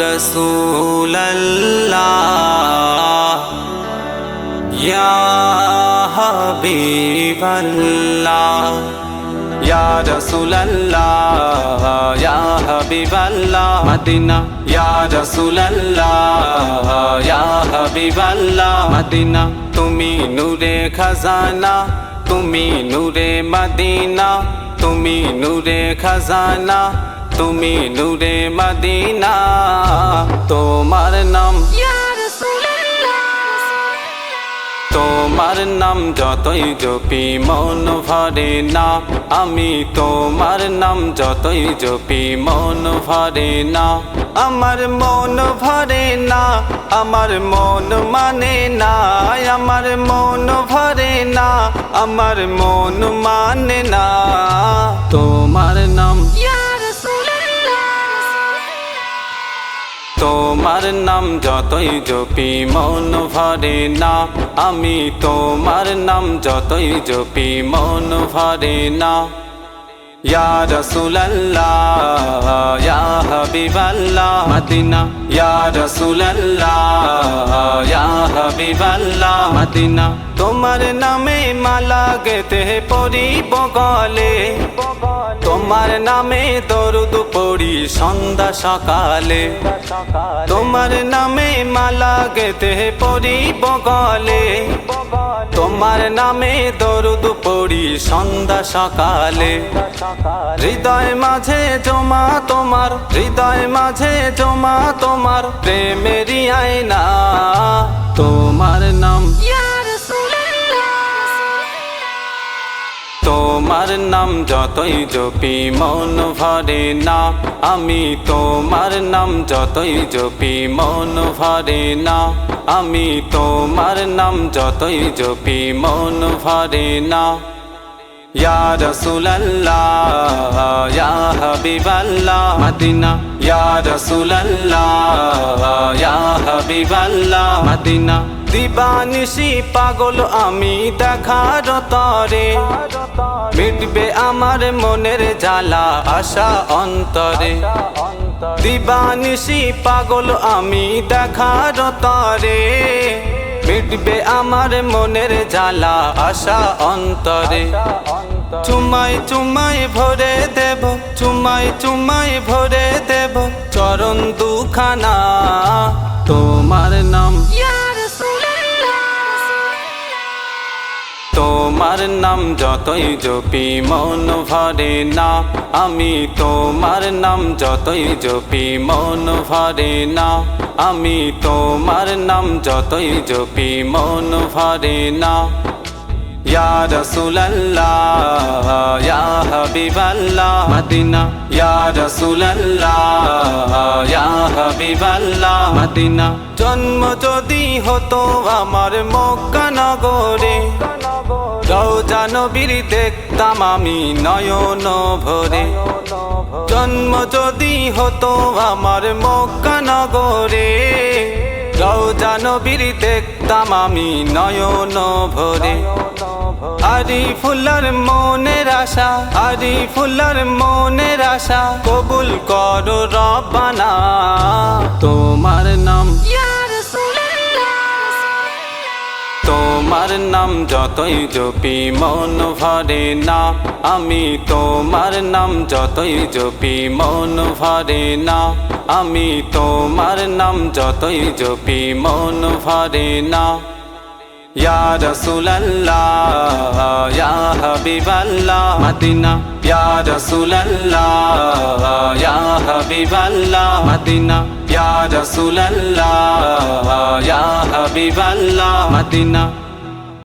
রসুল হবিবল্লাহ ইয়া রসুল্লাহ ইয়া হবিবল্লাহ মদিনা ইয়া রসুল্লাহ ইয়া হবিবল্লাহ মদিনা তুমি নূরে খজানা তুমি নূরে মদিনা তুমি নূরে খজানা তুমি নূরে মদিনা তোমার নাম তোমার নাম যতই জপি মন ভরে না আমি তোমার নাম যতই জপি মন ভরে না। আমার মন ভরে না আমার মন মানে না আমার মন ভরে না আমার মন মানে না। তোমার নাম তোমার নাম যতই জপি, মন ভরে না। আমি তোমার নাম যতই জপি, মন ভরে না। ইয়া রসুল্লাহ ইয়া হাবিবাল্লাহ। মদিনা, ইয়া রসুলাল্লাহ, ইয়া হাবিবাল্লাহ। মদিনা, তোমার নামে মালা গেতে পড়িব গলে। তোমার নামে দরুদ পড়ি সন্ধ্যা সকালে। তোমার নামে মালা গেতে পড়িব গলে। তোমার নামে দরুদ পড়ি সন্ধ্যা সকালে। হৃদয় মাঝে জমা তোমার, হৃদয় মাঝে জমা তোমার প্রেমেরই আয়না। তোমার নাম তোমার নাম যতই জপি মন ভরে না। আমি তোমার নাম যতই জপি মন ভরে না। আমি তোমার নাম যতই জপি মন ভরে না। ইয়া রসুলাল্লাহ ইয়া হাবিবাল্লাহ মদিনা ইয়া রসুলাল্লাহ ইয়া হাবিবাল্লাহ মদিনা দিবানিশি পাগল আমি দেখার তরে। মিটবে আমার মনের জ্বালা আশা অন্তরে। দিবানিশি পাগল আমি দেখার তরে। মিটবে আমার মনের জ্বালা আশা অন্তরে। চুমাই চুমাই ভরে দেব চুমাই চুমাই ভরে দেব চরণ দুখানা। তোমার নাম তোমার নাম যতই জপি মন ভরে না। আমি তোমার নাম যতই জপি মন ভরে না। আমি তোমার নাম যতই জপি মন ভরে না। ইয়া রসুলাল্লাহ ইয়া হাবিবাল্লাহ মদিনা ইয়া রসুলাল্লাহ ইয়া হাবিবাল্লাহ মদিনা জন্ম যদি হতো আমার মক্কা নগরে রওজা নবীর দেখতাম আমি নয়ন ভরে। জন্ম যদি হতো আমার মক্কা নগরে রওজা নবীর দেখতাম আমি নয়ন ভরে। আরি ফুলার মনের আশা আরি ফুলার মনের আশা, কবুল করো রব্বানা। তোমার নাম তোমার নাম যতই জপি মন ভরে না, আমি তোমার নাম যতই জপি মন ভরে না, আমি তোমার নাম যতই জপি মন ভরে না। ইয়া রসুলাল্লাহ ইয়া হাবিবাল্লাহ মদিনা ইয়া রসুলাল্লাহ ইয়া হাবিবাল্লাহ মদিনা ইয়া রসুলাল্লাহ ইয়া হাবিবাল্লাহ মদিনা